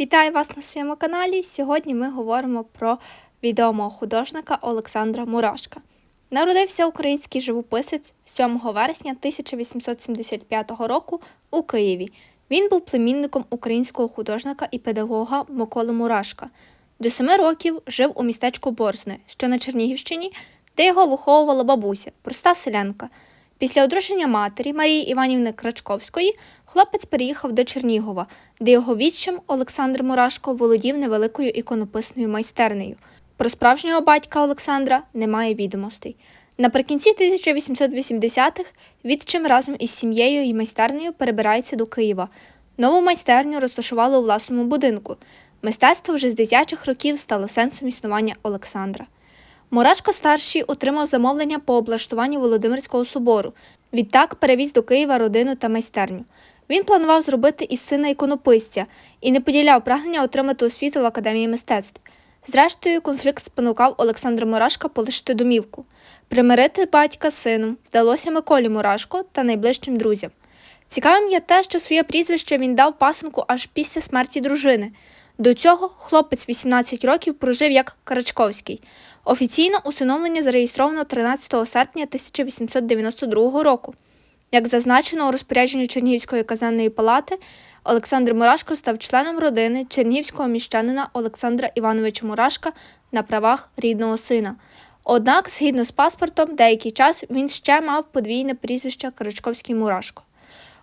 Вітаю вас на своєму каналі. Сьогодні ми говоримо про відомого художника Олександра Мурашка. Народився український живописець 7 вересня 1875 року у Києві. Він був племінником українського художника і педагога Миколи Мурашка. До семи років жив у містечку Борзне, що на Чернігівщині, де його виховувала бабуся, проста селянка. Після одруження матері Марії Іванівни Крачковської хлопець переїхав до Чернігова, де його відчим Олександр Мурашко володів невеликою іконописною майстернею. Про справжнього батька Олександра немає відомостей. Наприкінці 1880-х відчим разом із сім'єю і майстернею перебирається до Києва. Нову майстерню розташували у власному будинку. Мистецтво вже з дитячих років стало сенсом існування Олександра. Мурашко старший отримав замовлення по облаштуванню Володимирського собору. Відтак перевіз до Києва родину та майстерню. Він планував зробити із сина іконописця і не поділяв прагнення отримати освіту в академії мистецтв. Зрештою, конфлікт спонукав Олександра Мурашка полишити домівку. Примирити батька з сином вдалося Миколі Мурашко та найближчим друзям. Цікавим є те, що своє прізвище він дав пасенку аж після смерті дружини. До цього хлопець 18 років прожив як Карачковський. Офіційно усиновлення зареєстровано 13 серпня 1892 року. Як зазначено у розпорядженні Чернігівської казенної палати, Олександр Мурашко став членом родини чернігівського міщанина Олександра Івановича Мурашка на правах рідного сина. Однак, згідно з паспортом, деякий час він ще мав подвійне прізвище Карачковський Мурашко.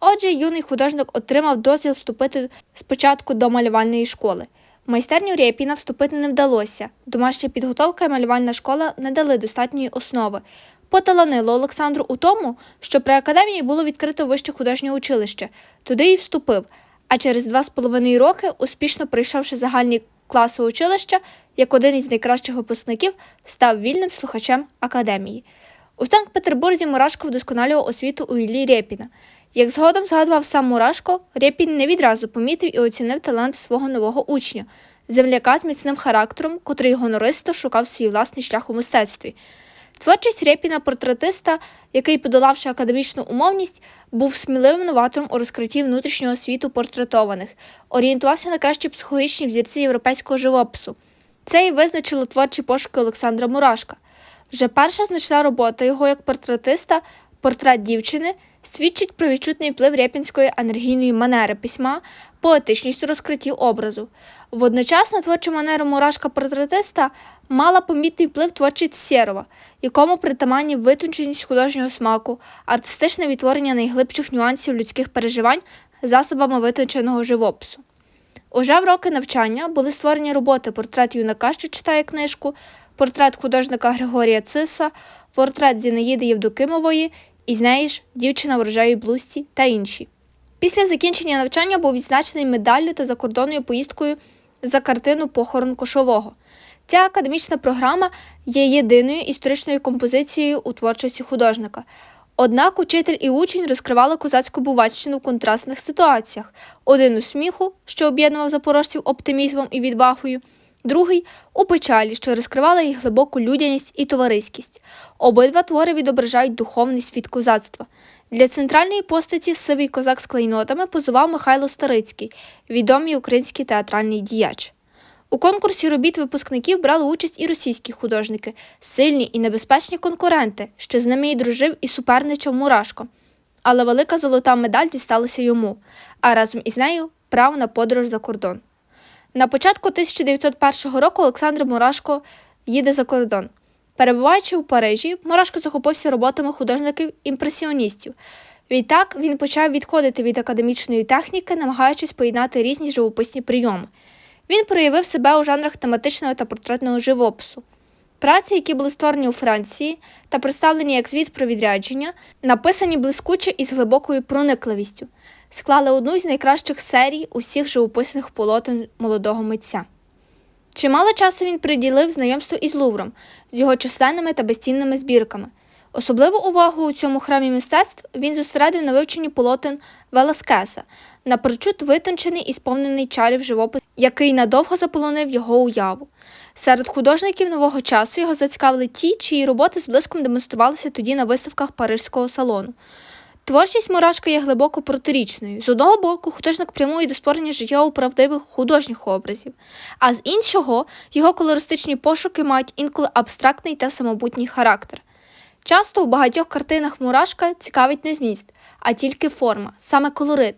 Отже, юний художник отримав дозвіл вступити спочатку до малювальної школи. Майстерню Рєпіна вступити не вдалося. Домашня підготовка і малювальна школа не дали достатньої основи. Поталанило Олександру у тому, що при академії було відкрито вище художнє училище. Туди і вступив. А через два з половиною роки, успішно пройшовши загальні класи училища, як один із найкращих випускників, став вільним слухачем академії. У Санкт-Петербурзі Мурашко вдосконалював освіту у Іллі Рєпіна. Як згодом згадував сам Мурашко, Рєпін не відразу помітив і оцінив талант свого нового учня, земляка з міцним характером, котрий гонористо шукав свій власний шлях у мистецтві. Творчість Рєпіна портретиста, який, подолавши академічну умовність, був сміливим новатором у розкритті внутрішнього світу портретованих, орієнтувався на кращі психологічні взірці європейського живопису. Це і визначило творчі пошуки Олександра Мурашка. Вже перша значна робота його як портретиста портрет дівчини свідчить про відчутний вплив рєпінської енергійної манери письма, поетичність у розкритті образу. Водночас творчу манеру мурашка портретиста мала помітний вплив творчість Сєрова, якому притаманні витонченість художнього смаку, артистичне відтворення найглибших нюансів людських переживань засобами витонченого живопису. Уже в роки навчання були створені роботи портрет юнака, що читає книжку, портрет художника Григорія Циса, портрет Зінаїди Євдокимової і з неї ж дівчина в рожевій блузці та інші. Після закінчення навчання був відзначений медаллю та закордонною поїздкою за картину Похорон кошового. Ця академічна програма є єдиною історичною композицією у творчості художника. Однак учитель і учень розкривали козацьку буваччину в контрастних ситуаціях: один у сміху, що об'єднував запорожців оптимізмом і відвагою, другий у печалі, що розкривала їх глибоку людяність і товариськість. Обидва твори відображають духовний світ козацтва. Для центральної постаті сивий козак з клейнотами позував Михайло Старицький, відомий український театральний діяч. У конкурсі робіт випускників брали участь і російські художники, сильні і небезпечні конкуренти, що з ними і дружив і суперничав Мурашко. Але велика золота медаль дісталася йому, а разом із нею право на подорож за кордон. На початку 1901 року Олександр Мурашко їде за кордон. Перебуваючи у Парижі, Мурашко захопився роботами художників-імпресіоністів. Відтак він почав відходити від академічної техніки, намагаючись поєднати різні живописні прийоми. Він проявив себе у жанрах тематичного та портретного живопису. Праці, які були створені у Франції та представлені як звіт про відрядження, написані блискуче і з глибокою проникливістю, склали одну з найкращих серій усіх живописних полотен молодого митця. Чимало часу він приділив знайомству із Лувром, з його численними та безцінними збірками. Особливу увагу у цьому храмі мистецтв він зосередив на вивченні полотен Веласкеса, напрочуд витончений і сповнений чарів живопис, який надовго заполонив його уяву. Серед художників нового часу його зацікавили ті, чиї роботи з блиском демонструвалися тоді на виставках Парижського салону. Творчість Мурашка є глибоко протирічною. З одного боку, художник прямує до створення життєво правдивих художніх образів, а з іншого, його колористичні пошуки мають інколи абстрактний та самобутній характер. Часто у багатьох картинах Мурашка цікавить не зміст, а тільки форма, саме колорит.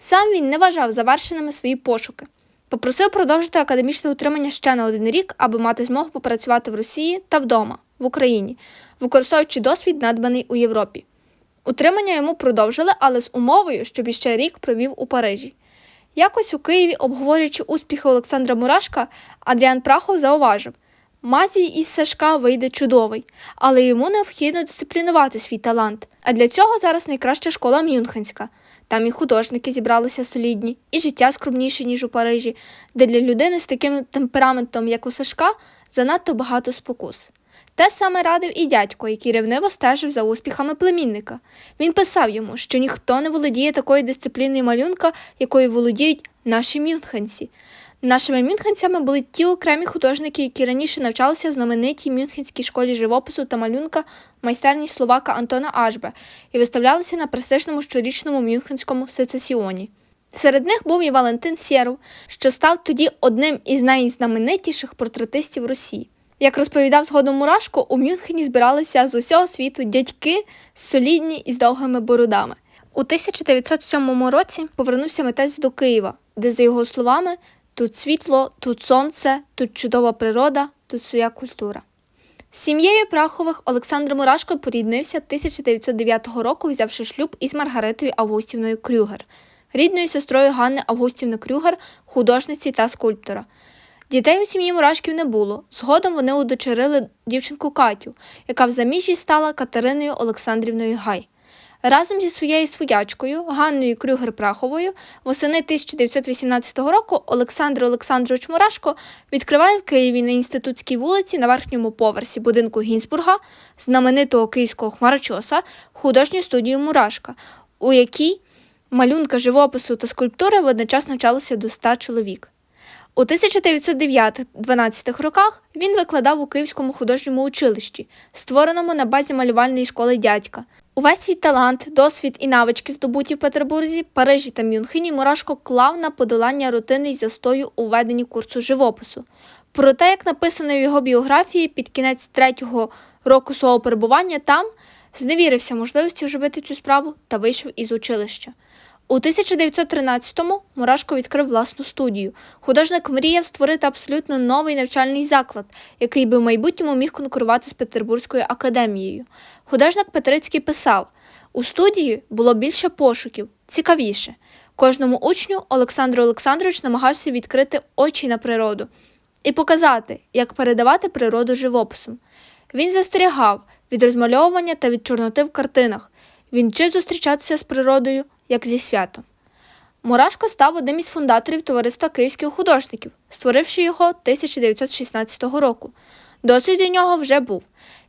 Сам він не вважав завершеними свої пошуки. Попросив продовжити академічне утримання ще на один рік, аби мати змогу попрацювати в Росії та вдома, в Україні, використовуючи досвід, надбаний у Європі. Утримання йому продовжили, але з умовою, щоб іще рік провів у Парижі. Якось у Києві, обговорюючи успіхи Олександра Мурашка, Адріан Прахов зауважив: Мазій із Сашка вийде чудовий, але йому необхідно дисциплінувати свій талант. А для цього зараз найкраща школа Мюнхенська. Там і художники зібралися солідні, і життя скромніше, ніж у Парижі, де для людини з таким темпераментом, як у Сашка, занадто багато спокус. Те саме радив і дядько, який ревниво стежив за успіхами племінника. Він писав йому, що ніхто не володіє такою дисципліною малюнка, якою володіють наші мюнхенці. Нашими мюнхенцями були ті окремі художники, які раніше навчалися в знаменитій мюнхенській школі живопису та малюнка майстерні словака Антона Ашбе і виставлялися на престижному щорічному мюнхенському сецесіоні. Серед них був і Валентин Сєров, що став тоді одним із найзнаменитіших портретистів Росії. Як розповідав згодом Мурашко, у Мюнхені збиралися з усього світу дядьки солідні із довгими бородами. У 1907 році повернувся митець до Києва, де, за його словами, тут світло, тут сонце, тут чудова природа, тут своя культура. З сім'єю Прахових Олександр Мурашко поріднився 1909 року, взявши шлюб із Маргаритою Августівною Крюгер, рідною сестрою Ганни Августівни Крюгер, художниці та скульптора. Дітей у сім'ї Мурашків не було. Згодом вони удочерили дівчинку Катю, яка в заміжжі стала Катериною Олександрівною Гай. Разом зі своєю своячкою Ганною Крюгер Праховою восени 1918 року Олександр Олександрович Мурашко відкриває в Києві на інститутській вулиці на верхньому поверсі будинку Гінзбурга, знаменитого київського хмарочоса, художню студію Мурашка, у якій малюнка живопису та скульптури водночас навчалося до 100 чоловік. У 1909-12 роках він викладав у Київському художньому училищі, створеному на базі малювальної школи дядька. Увесь свій талант, досвід і навички, здобуті в Петербурзі, Парижі та Мюнхені, Мурашко клав на подолання рутини й застою у веденні курсу живопису. Проте, як написано в його біографії, під кінець третього року свого перебування там зневірився можливості оживити цю справу та вийшов із училища. У 1913-му Мурашко відкрив власну студію. Художник мріяв створити абсолютно новий навчальний заклад, який би в майбутньому міг конкурувати з Петербурзькою академією. Художник Петрицький писав: у студії було більше пошуків, цікавіше. Кожному учню Олександр Олександрович намагався відкрити очі на природу і показати, як передавати природу живописом. Він застерігав від розмальовування та від чорноти в картинах. Він вчив зустрічатися з природою як зі святом. Мурашко став одним із фундаторів товариства київських художників, створивши його 1916 року. Досвід у нього вже був.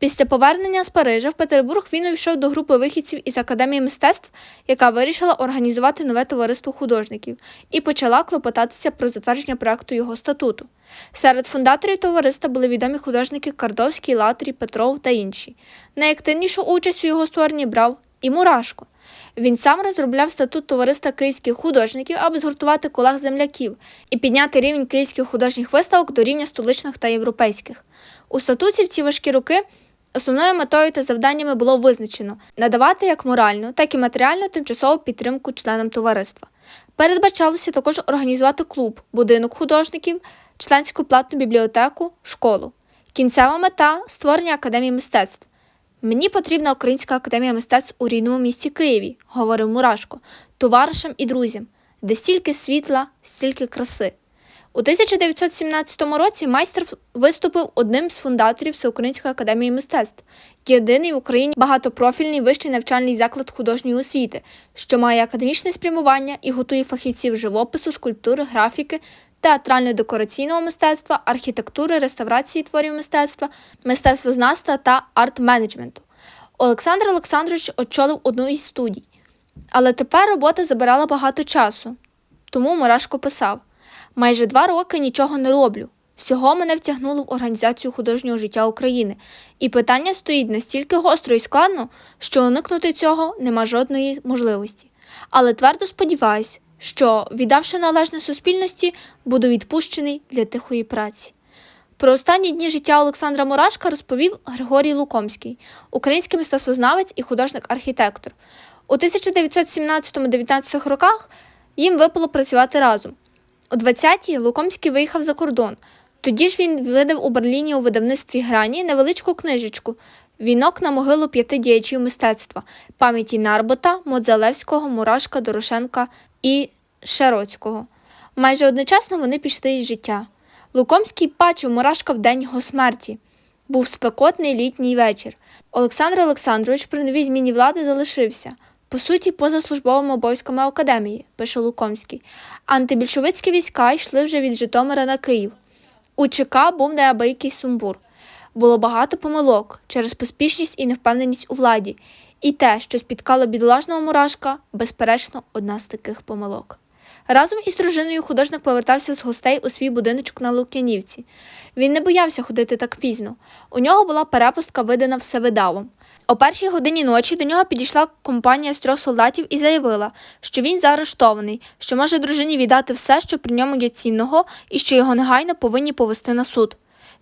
Після повернення з Парижа в Петербург він увійшов до групи вихідців із Академії мистецтв, яка вирішила організувати нове товариство художників, і почала клопотатися про затвердження проекту його статуту. Серед фундаторів товариства були відомі художники Кардовський, Латрі, Петров та інші. Найактивнішу участь у його створенні брав і Мурашко. Він сам розробляв статут товариства київських художників, аби згуртувати колег земляків і підняти рівень київських художніх виставок до рівня столичних та європейських. У статуті в ці важкі роки основною метою та завданнями було визначено надавати як моральну, так і матеріальну тимчасову підтримку членам товариства. Передбачалося також організувати клуб, будинок художників, членську платну бібліотеку, школу. Кінцева мета створення академії мистецтв. Мені потрібна Українська академія мистецтв у рідному місті Києві, говорив Мурашко, товаришам і друзям, де стільки світла, стільки краси. У 1917 році майстер виступив одним з фундаторів Всеукраїнської академії мистецтв, єдиний в Україні багатопрофільний вищий навчальний заклад художньої освіти, що має академічне спрямування і готує фахівців живопису, скульптури, графіки, театрально-декораційного мистецтва, архітектури, реставрації творів мистецтва, мистецтвознавства та арт-менеджменту. Олександр Олександрович очолив одну із студій. Але тепер робота забирала багато часу. Тому Мурашко писав: майже два роки нічого не роблю. всього мене втягнуло в організацію художнього життя України. І питання стоїть настільки гостро і складно, що уникнути цього нема жодної можливості. Але твердо сподіваюсь, що, віддавши належне суспільності, буду відпущений для тихої праці. Про останні дні життя Олександра Мурашка розповів Григорій Лукомський, український мистецтвознавець і художник-архітектор. У 1917-19 роках їм випало працювати разом. У 20-ті Лукомський виїхав за кордон. Тоді ж він видав у Берліні у видавництві грані невеличку книжечку Вінок на могилу п'яти діячів мистецтва пам'яті Нарбота, Модзалевського, Мурашка, Дорошенка і Шероцького. Майже одночасно вони пішли із життя. Лукомський бачив Мурашка в день його смерті. Був спекотний літній вечір. Олександр Олександрович при новій зміні влади залишився. По суті, поза службовими обов'язками академії, пише Лукомський. Антибільшовицькі війська йшли вже від Житомира на Київ. У ЧК був неабиякий сумбур. Було багато помилок через поспішність і невпевненість у владі. І те, що спіткало бідолашного мурашка, безперечно, одна з таких помилок. Разом із дружиною художник повертався з гостей у свій будиночок на Лук'янівці. Він не боявся ходити так пізно. У нього була перепустка видана всевидавом. О першій годині ночі до нього підійшла компанія з трьох солдатів і заявила, що він заарештований, що може дружині віддати все, що при ньому є цінного, і що його негайно повинні повести на суд.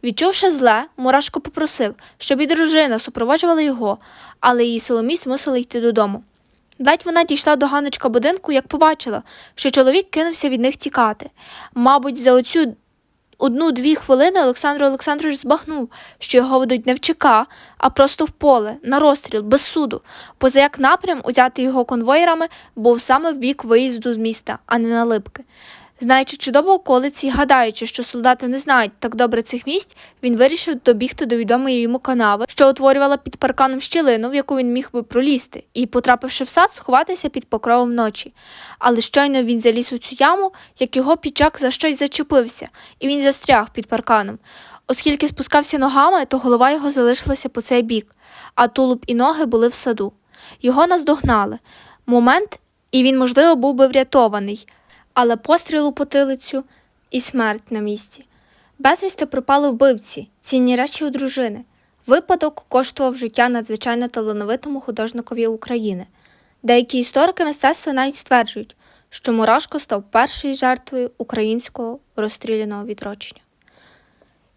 Відчувши зле, Мурашко попросив, щоб і дружина супроводжувала його, але її Соломіць мусили йти додому. Ледь вона дійшла до ганочка будинку, як побачила, що чоловік кинувся від них тікати. Мабуть, за оцю одну-дві хвилини Олександр Олександрович збагнув, що його ведуть не в ЧК, а просто в поле, на розстріл, без суду, поза як напрям, узятий його конвоєрами, був саме в бік виїзду з міста, а не на липки. Знаючи чудово околиці гадаючи, що солдати не знають так добре цих місць, він вирішив добігти до відомої йому канави, що утворювала під парканом щілину, в яку він міг би пролізти, і, потрапивши в сад, сховатися під покровом ночі. Але щойно він заліз у цю яму, як його пічак за щось зачепився, і він застряг під парканом. Оскільки спускався ногами, то голова його залишилася по цей бік, а тулуб і ноги були в саду. Його наздогнали. Момент, і він, можливо, був би врятований але постріл у потилицю і смерть на місці. Безвісти пропали вбивці, цінні речі у дружини. Випадок коштував життя надзвичайно талановитому художникові України. Деякі історики мистецтва навіть стверджують, що Мурашко став першою жертвою українського розстріляного відрочення.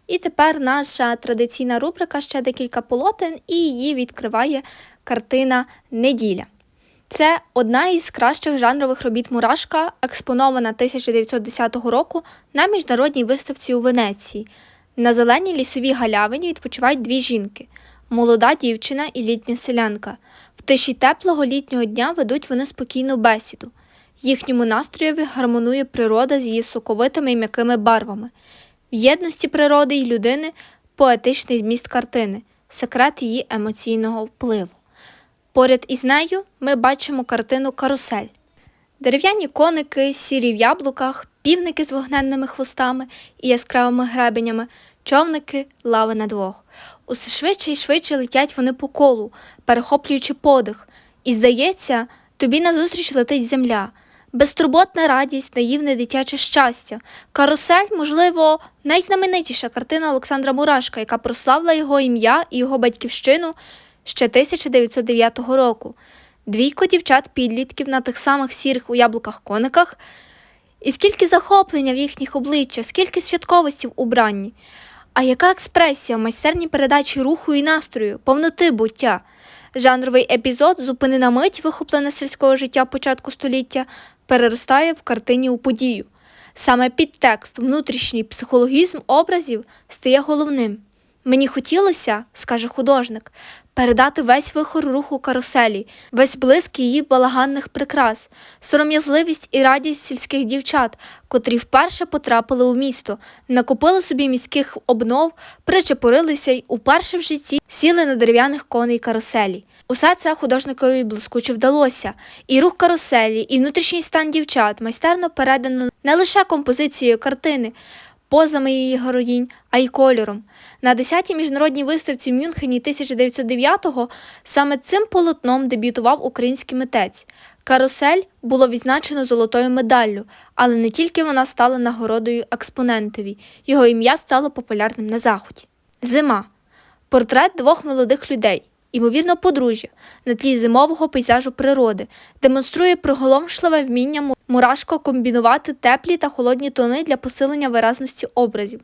І тепер наша традиційна рубрика ще декілька полотен, і її відкриває картина Неділя. Це одна із кращих жанрових робіт Мурашка, експонована 1910 року на міжнародній виставці у Венеції. На зеленій лісовій галявині відпочивають дві жінки молода дівчина і літня селянка. В тиші теплого літнього дня ведуть вони спокійну бесіду. Їхньому настроєві гармонує природа з її соковитими і м'якими барвами. В єдності природи й людини поетичний зміст картини, секрет її емоційного впливу. Поряд із нею ми бачимо картину Карусель. Дерев'яні коники, сірі в яблуках, півники з вогненними хвостами і яскравими гребенями, човники, лави на двох. Усе швидше і швидше летять вони по колу, перехоплюючи подих. І, здається, тобі назустріч летить земля. Безтурботна радість, наївне дитяче щастя. Карусель, можливо, найзнаменитіша картина Олександра Мурашка, яка прославила його ім'я і його батьківщину ще 1909 року. Двійко дівчат-підлітків на тих самих сірих у яблуках кониках, і скільки захоплення в їхніх обличчях, скільки святковості в убранні. А яка експресія в майстерній передачі руху і настрою, повноти буття? Жанровий епізод зупини на мить, вихоплене сільського життя початку століття, переростає в картині у подію. Саме підтекст, внутрішній психологізм образів стає головним. Мені хотілося, скаже художник, передати весь вихор руху каруселі, весь блиск її балаганних прикрас, сором'язливість і радість сільських дівчат, котрі вперше потрапили у місто, накупили собі міських обнов, причепурилися й уперше в житті сіли на дерев'яних коней каруселі. Усе це художникові блискуче вдалося, і рух каруселі, і внутрішній стан дівчат майстерно передано не лише композицією картини позами її героїнь, а й кольором. На 10-й міжнародній виставці в Мюнхені 1909-го саме цим полотном дебютував український митець. Карусель було відзначено золотою медаллю, але не тільки вона стала нагородою експонентові, його ім'я стало популярним на заході. Зима портрет двох молодих людей, ймовірно, подружжя, на тлі зимового пейзажу природи, демонструє приголомшливе вміння Мурашко комбінувати теплі та холодні тони для посилення виразності образів.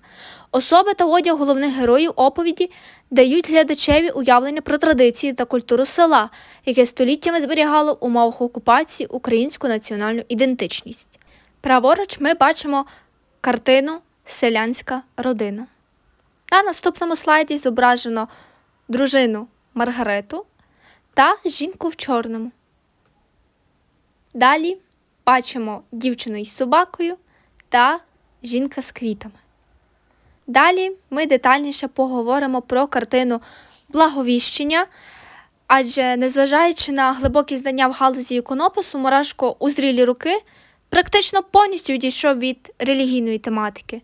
Особи та одяг головних героїв оповіді дають глядачеві уявлення про традиції та культуру села, яке століттями зберігало в умовах окупації українську національну ідентичність. Праворуч ми бачимо картину Селянська родина. На наступному слайді зображено дружину Маргарету та жінку в чорному. Далі бачимо дівчину із собакою та жінка з квітами. Далі ми детальніше поговоримо про картину Благовіщення, адже незважаючи на глибокі знання в галузі іконопису, Мурашко у зрілі роки практично повністю відійшов від релігійної тематики.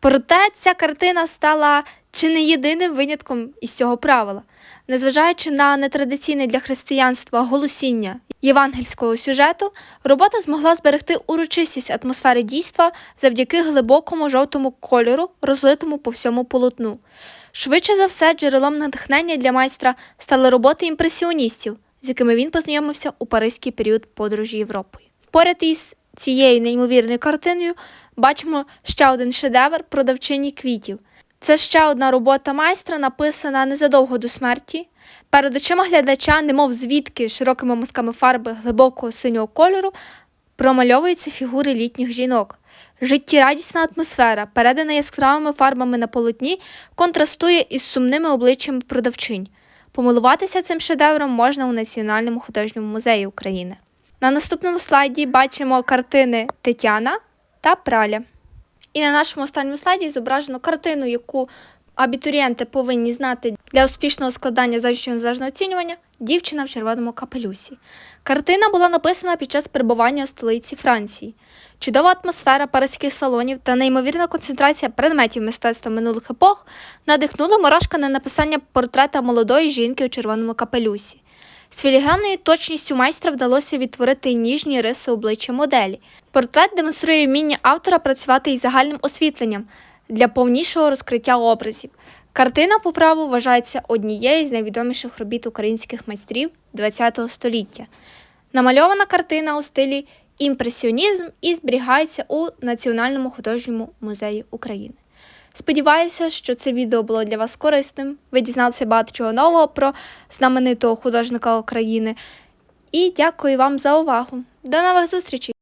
Проте ця картина стала чи не єдиним винятком із цього правила. Незважаючи на нетрадиційне для християнства голосіння євангельського сюжету, робота змогла зберегти урочистість атмосфери дійства завдяки глибокому жовтому кольору, розлитому по всьому полотну. Швидше за все, джерелом натхнення для майстра стали роботи імпресіоністів, з якими він познайомився у паризький період подорожі Європою. Поряд із цією неймовірною картиною бачимо ще один шедевр продавчині квітів. Це ще одна робота майстра, написана незадовго до смерті. Перед очима глядача, немов звідки широкими мазками фарби глибокого синього кольору, промальовуються фігури літніх жінок. Життєрадісна атмосфера, передана яскравими фарбами на полотні, контрастує із сумними обличчями продавчинь. Помилуватися цим шедевром можна у Національному художньому музеї України. На наступному слайді бачимо картини Тетяна та Праля. І на нашому останньому слайді зображено картину, яку абітурієнти повинні знати для успішного складання завищого незалежного оцінювання Дівчина в червоному капелюсі. Картина була написана під час перебування у столиці Франції. Чудова атмосфера паризьких салонів та неймовірна концентрація предметів мистецтва минулих епох надихнули Морошка на написання портрета молодої жінки у червоному капелюсі. З філігранною точністю майстра вдалося відтворити ніжні риси обличчя моделі. Портрет демонструє вміння автора працювати із загальним освітленням для повнішого розкриття образів. Картина по праву вважається однією з найвідоміших робіт українських майстрів ХХ століття. Намальована картина у стилі імпресіонізм і зберігається у Національному художньому музеї України. Сподіваюся, що це відео було для вас корисним. Ви дізналися багато чого нового про знаменитого художника України. І дякую вам за увагу. До нових зустрічей!